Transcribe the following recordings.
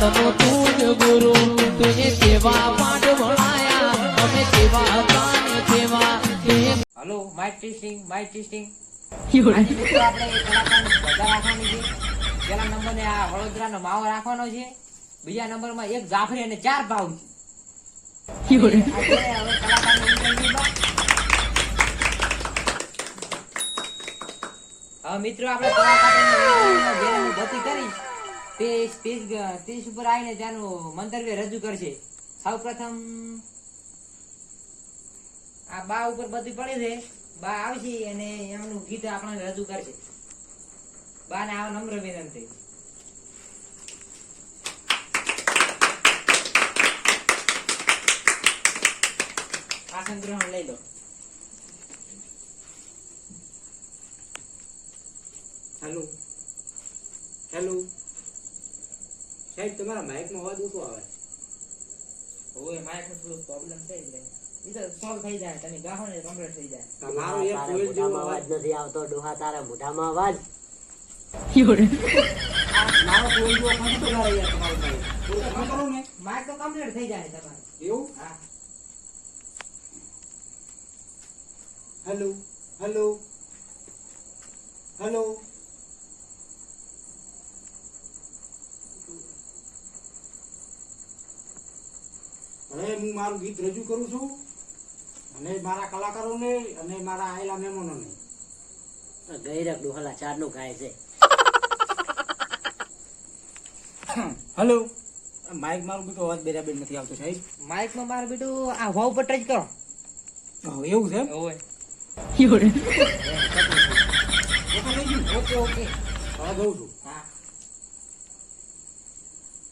કાળનો તું જ ગુરુ તુજે સેવા પાઠ ભણાયા અમે સેવા કાન સેવા. Hello mic testing mic testing આપણે બધા રાખવાની છે. પેલા નંબરને આ વડોદરાનો માવો રાખવાનો છે. બીજા નંબરમાં એક જાફરી અને ચાર ભાવ છે. મિત્રો આપણે કલાકાર તે સ્ટેજ સ્ટેજ ઉપર આવીને ત્યાંનું મંતવ્ય રજૂ કરશે. સૌ પ્રથમ આ બા ઉપર બધી પડી છે. બા આવશે અને એમનું ગીત આપણને રજૂ કરશે. બા ને આવા નમ્ર વિનંતી. આસન ગ્રહણ લઈ લો. હેલો. હેલો. સાહેબ તમારા માઇકમાં અવાજ ઓછો આવે. ઓય માઇકનું થોડું પ્રોબ્લેમ છે એટલે સોલ્વ થઈ જાય તમે ગાહો ને કમ્પ્લીટ થઈ જાય. તમારો એક તારા જેવો અવાજ અવાજ. નથી આવતો ડોહા તારા મોઢામાં અવાજ. યોરે. મારો કોઈલ જેવો અવાજ તો ના યાર તમારો માઇક કરો ને. માઇક તો કમ્પ્લીટ થઈ જાય તમારે. એવું? હા. હેલો હેલો હેલો હવે હું મારું ગીત રજૂ કરું છું અને મારા કલાકારોને અને મારા આયેલા મહેમાનોને. ગઈરક ડોહલા ચારનું ખાય છે. હેલો. માઇક મારું બેટો અવાજ બરાબર નથી આવતો સાહેબ. માઇકમાં મારું બેટો આ વાવ પર ટચ કરો. એવું છે? ઓય ઓકે ઓકે ઓકે. હવે દઉં છું. હા.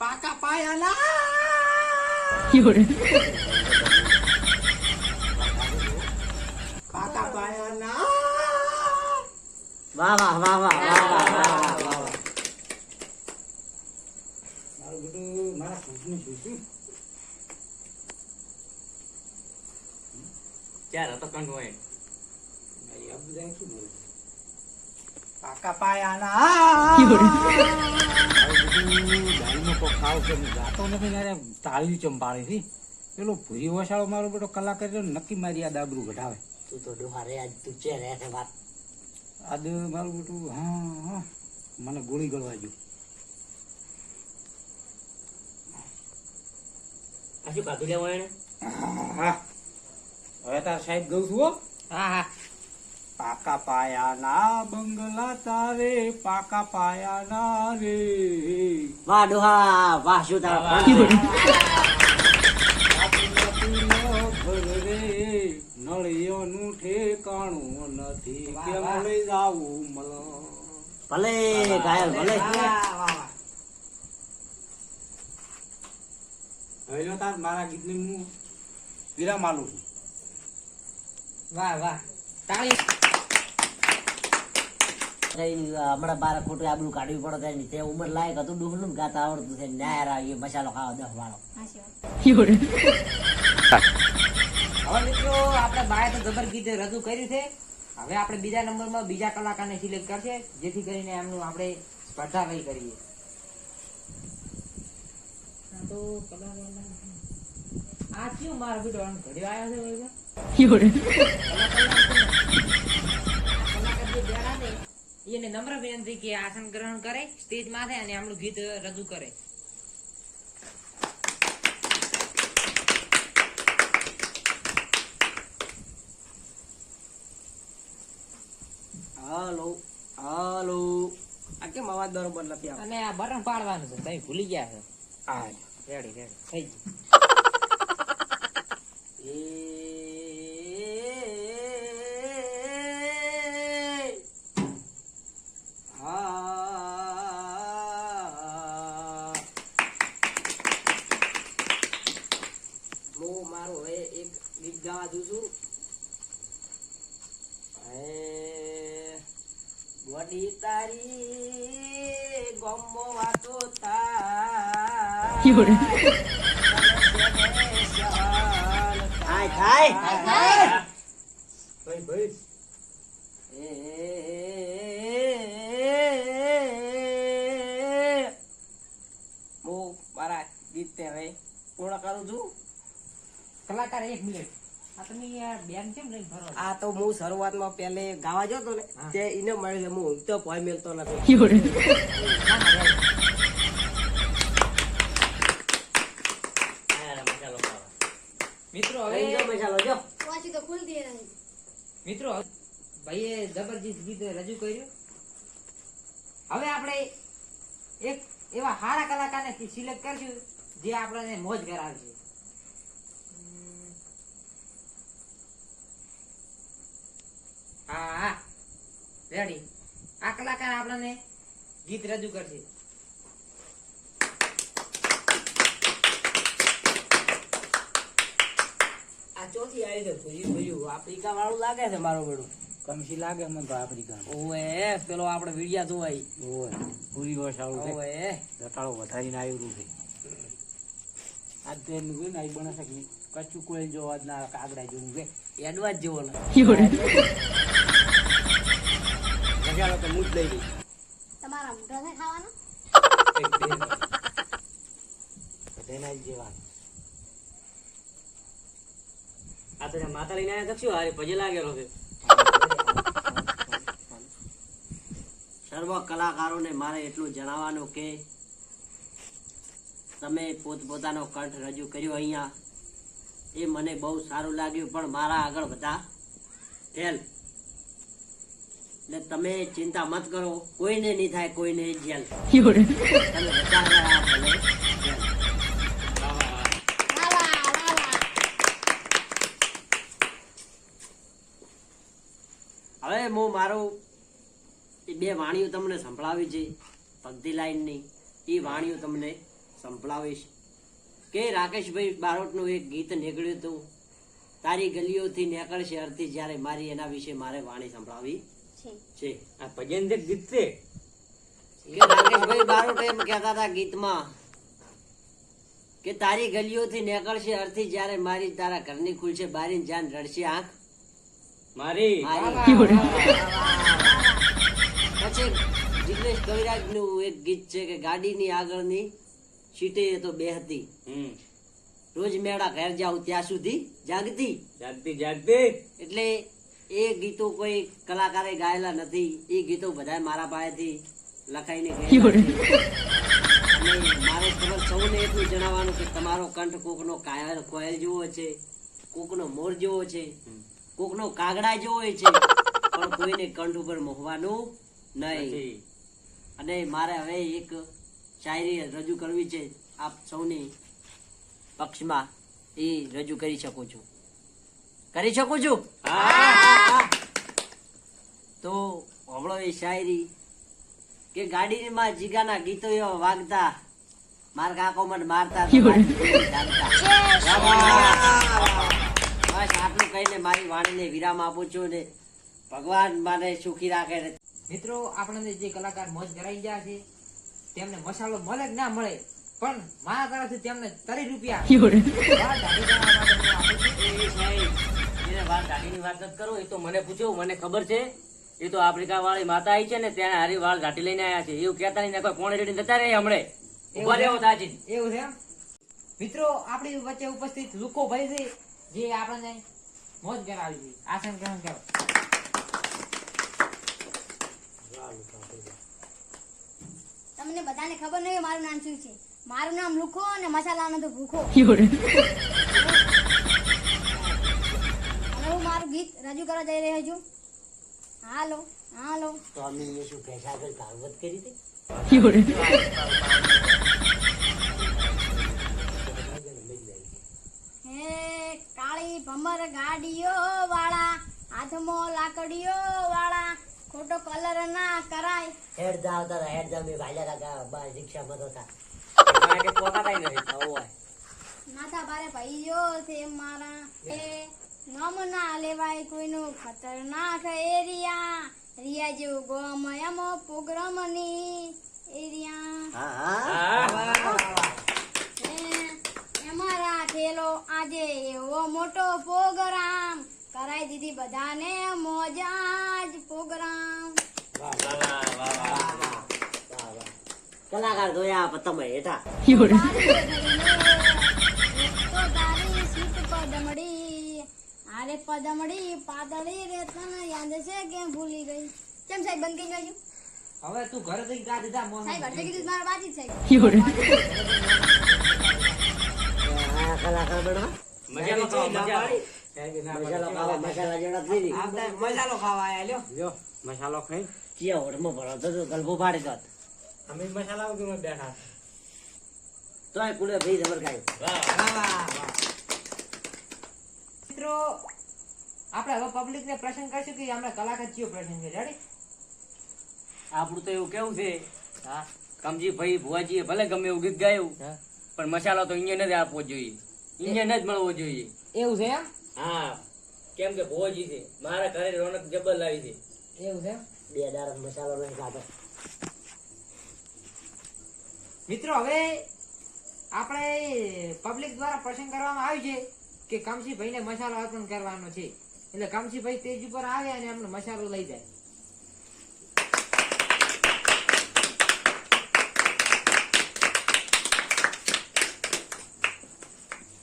પાકા પાયાના યોરે. વાહ વાહ વાહ વાહ વાહ વાહ વાહ વાહ વાહ વાહ. મારું બધું મારા ખુશનું જોઈશું ચાર હતો શું પાકા પાયાના છે નથી ને તાળીઓ ચંપાળી હતી પેલો ભૂરી વસાળો મારો બેટો કલાકાર નક્કી મારી આ દાબરું ઘટાવે તું તો ડોહા રે આજ તું છે વાત આજ મારું બેટું હા હા મને ગોળી ગળવા જો આ શું એને હા હવે તાર સાહેબ ગયું છું હા હા. પાકા પાયાના બંગલા તારે પાકા પાયાના રે. વાહ ડોહા વાહ શું તારા નળિયોનું ઠેકાણું નથી કેમ લઈ જાવું મલ. ભલે ઘાયલ ભલે. હવે તાર મારા ગીતને હું વિરામ આલું છું. વાહ વાહ. તાળી. કઈ હમણાં બાર ખોટું આબરું કાઢવી પડે કઈ તે ઉંમર લાયક હતું ડોહલું ને ગાતા આવડતું છે. ન્યાય આવી મસાલો ખાવા દસ વાળો હવે મિત્રો આપણે બાય તો જબર ગીતે રજૂ કર્યું છે. હવે આપણે બીજા નંબરમાં બીજા કલાકારને સિલેક્ટ કરશે જેથી કરીને એમનું આપણે સ્પર્ધા કઈ કરીએ. તો કલાકાર આ કયું મારો બેટો આમ ઘડ્યો આવ્યો છે કલાકાર જે બેઠા છે એને નમ્ર વિનંતી કે આસન ગ્રહણ કરે સ્ટેજ માથે અને આપણું ગીત રજૂ કરે. હાલો હાલો. આ કેમ અવાજ બરોબર નથી અને આ બટન પાડવાનું છે તમે ભૂલી ગયા છો. રેડી રેડી થઈ ગયું. સાધુ છું ગોડી તારી ગમો વાતો થાય. ગીત હવે પૂર્ણ કરું છું. કલાકાર એક મિનિટ. આ તો હું શરૂઆતમાં ગાવા જતો ને તે એને છે હું મેલતો નથી. મિત્રો હવે મિત્રો ભાઈએ જબરજસ્ત ગીત રજૂ કર્યું. હવે આપણે એક એવા સારા કલાકારને સિલેક્ટ કરશું જે આપણને મોજ કરાવશે. હા હા રેડી આ કલાકાર આપણને ગીત રજૂ કરશે. આ ચોથી આવી છે ભૂયું ભૂયું આફ્રિકા વાળું લાગે છે મારો બેડું. કમશી લાગે મને તો આફ્રિકા ઓએ પેલો આપણે વિડિયા જોવાય. ઓએ પૂરી વસાળું છે. ઓએ ઘટાડો વધારીને આવ્યું છે. આજ તો ને આઈ બને છે કચ્છું કોઈ જોવા ના કાગડા જેવું છે. એડવાન્સ જેવો ને મસાલો તો મૂજ લઈ ગઈ તમારા મોઢા છે ખાવાના? બધાના જેવા આ તો માતા લઈને આવ્યા શું હારી પજે લાગેલો છે? સર્વ કલાકારોને મારે એટલું જણાવવાનું કે તમે પોતપોતાનો કંઠ રજૂ કર્યો અહીંયા. એ મને બહુ સારું લાગ્યું પણ મારા આગળ બધા ફેલ એટલે તમે ચિંતા મત કરો કોઈને નહીં થાય કોઈને જેલ. તમે બધા ભલે હવે હું મારું એ બે વાણીઓ તમને સંભળાવી છે ભક્તિ લાઈનની. એ વાણીઓ તમને સંભળાવીશ. કે રાકેશભાઈ બારોટનું એક ગીત નીકળ્યું હતું તારી ગલીઓથી નીકળશે અર્થી જ્યારે મારી એના વિશે મારે વાણી સંભળાવી. છે. છે. આ ભજન જે ગીત છે. કે રાકેશભાઈ બારોટ એમ કહેતા હતા ગીતમાં કે તારી ગલીઓથી નીકળશે અર્થી જ્યારે મારી તારા ઘરની ખુલશે બારી જાન રડશે આંખ. મારી. મારી પછી જિગ્નેશ કવિરાજનું એક ગીત છે કે ગાડીની આગળની સીટે એ તો બે હતી. રોજ મેળા ઘેર જાઉં ત્યાં સુધી જાગતી. જાગતી જાગતી. એટલે એ ગીતો કોઈ કલાકારે ગાયેલા નથી. એ ગીતો બધા મારા પાસેથી લખાઈને મારે ખબર સૌને એટલું જણાવવાનું કે તમારો કંઠ કોકનો કાયલ કોયલ જેવો છે કોકનો મોર જેવો છે કોકનો કાગડા જેવો છે પણ કોઈને કંઠ ઉપર મોહવાનું નહીં. અને મારે હવે એક શાયરી રજૂ કરવી છે. આપ સૌની પક્ષમાં એ રજૂ કરી શકો છું. કરી શકું છું? તો હમણો એ શાયરી કે ગાડીમાં જીગાના ગીતો એવા વાગતા માર કાકો મને મારતા. બસ આટલું કહીને મારી વાણીને વિરામ આપું છું ને ભગવાન મને સુખી રાખે મિત્રો આપણને જે કલાકાર મોજ કરાઈ ગયા છે તેમને મસાલો મળે કે ના મળે પણ મારા તરફથી તેમને ત્રીસ રૂપિયા. વાળ એને વાત દાઢીની વાત નથી કરો એ તો મને પૂછ્યો મને ખબર છે. એ તો આફ્રિકા વાળી માતા આવી છે ને ત્યાં હારી વાળ ઘાટી લઈને આવ્યા છે. એવું કેતા નહીં કોઈ કોણે રેડી જતા રહે હમણે. ઊભા રહેવો તાજી એવું છે? મિત્રો આપણી વચ્ચે ઉપસ્થિત લુકો ભાઈ છે જે આપણને મોજ કરાવી છે. આસન ગ્રહણ કરો. તમને બધાને ખબર નહીં મારું નામ શું છે? મારું નામ લુખો અને મસાલાનો તો ભૂખો અને હું મારું ગીત રજૂ કરવા જઈ રહ્યો છું. હાલો હાલો. તો અમે શું પૈસા આગળ કારવત કરી હતી? હે કાળી ભમર ગાડીઓ વાળા હાથમાં લાકડીઓ વાળા ખોટો કલર ના કરાય. હેડ જાવ તારા હેડ જાવ મેં ભાલ્યા હતા બાર રિક્ષામાં તો હતા. માથા ભારે ભાઈઓ છે મારા. એ ના લેવાય કોઈનું ખતરનાક એરિયા રિયા જેવું ગોમયમો પ્રોગ્રામની એરિયા એ એમાં રાખેલો આજે એવો મોટો પ્રોગ્રામ કરાઈ દીધી બધાને મોજા જ પ્રોગ્રામ. કલાકાર જોયા પણ તમે હેઠા. બારીઓ ભરીને પદમડી અરે પદમડી પાતળી રેતન યાદ છે કે ભૂલી ગઈ? કેમ સાહેબ બંધ કરી ગયું હવે તું ઘરે જઈ ગા દીધા મોહન સાહેબ ઘરે કીધું મારા બાજી છે. આ કલાકાર ખાઓ, મજામાં. મસાલો ખાવા મસાલા ખાવા. આયા લ્યો. લ્યો મસાલો ખાઈ. ચિયા હોટમાં ભરો તો ગલબો પાડી દોત અમે મસાલા વગર બેઠા. તો કુડે ભાઈ જબર. વાહ, વાહ, વાહ. મિત્રો આપણે હવે પબ્લિક ને પ્રશ્ન કરશું કે આપણે કલાકાર કયો પ્રશ્ન છે. રેડી આપણું તો એવું કેવું છે કમજી ભાઈ ભુવાજી ભલે ગમે એવું ગીત ગાયું પણ મસાલો તો ઇન્ડિયન જ આપવો જોઈએ. ઇન્ડિયન જ મળવો જોઈએ. એવું છે હા કેમ કે ભુવાજી છે મારા ઘરે રોનક જબર લાવી છે. એવું છે બે દાડા મસાલો નહીં ખાતો મિત્રો હવે આપણે પબ્લિક દ્વારા પ્રસંગ કરવામાં આવ્યું છે. કે કામસીભાઈ ને મસાલો અર્પણ કરવાનો છે. એટલે કામસીભાઈ તેજ ઉપર આવે અને એમનો મસાલો લઈ જાય.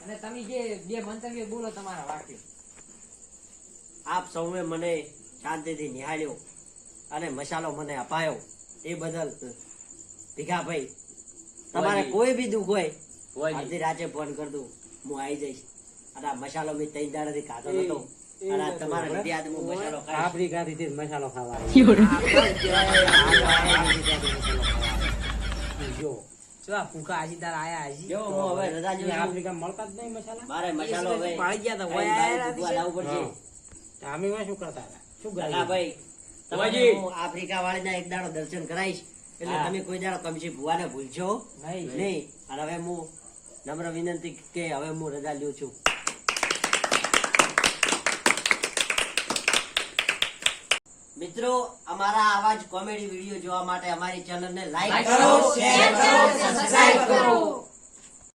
અને તમે જે બે મંતવ્ય બોલો તમારા વાક્ય. આપ સૌએ મને શાંતિથી નિહાળ્યો અને મસાલો મને અપાયો. એ બદલ ભીખાભાઈ તમારે કોઈ બી દુઃખ હોય ભુવાજી. રાતે ફોન કર દઉં હું આવી જઈશ. અને આ મસાલો મેં ત્રણ દાડાથી ખાતો નતો અને તમારા લીધે આજે હું મસાલો ખાઈશ આફ્રિકાથી તે મસાલો ખાવા જો. ચલા ભૂખા હાજી તાર આયા હાજી જો હું હવે રજા જોઉં આફ્રિકા મળતા જ નહીં મસાલા? મારે મસાલો હવે પાડી ગયા તા, ત્રણ આયા પડશે. અમે એમાં શું કરતા હતા? શું કાકા ભાઈ ભુવાજી. આફ્રિકા વાળીના એક દાડો દર્શન કરાઈશ એટલે તમે કોઈ દાડો કમસી ભુવાને ભૂલશો. નહીં. નહીં. અને હવે હું નમ્ર વિનંતી કે હવે હું રજા લ્યો છું. મિત્રો અમારા આવા જ કોમેડી વીડિયો જોવા માટે અમારી ચેનલને લાઈક કરો શેર કરો સબસ્ક્રાઇબ કરો.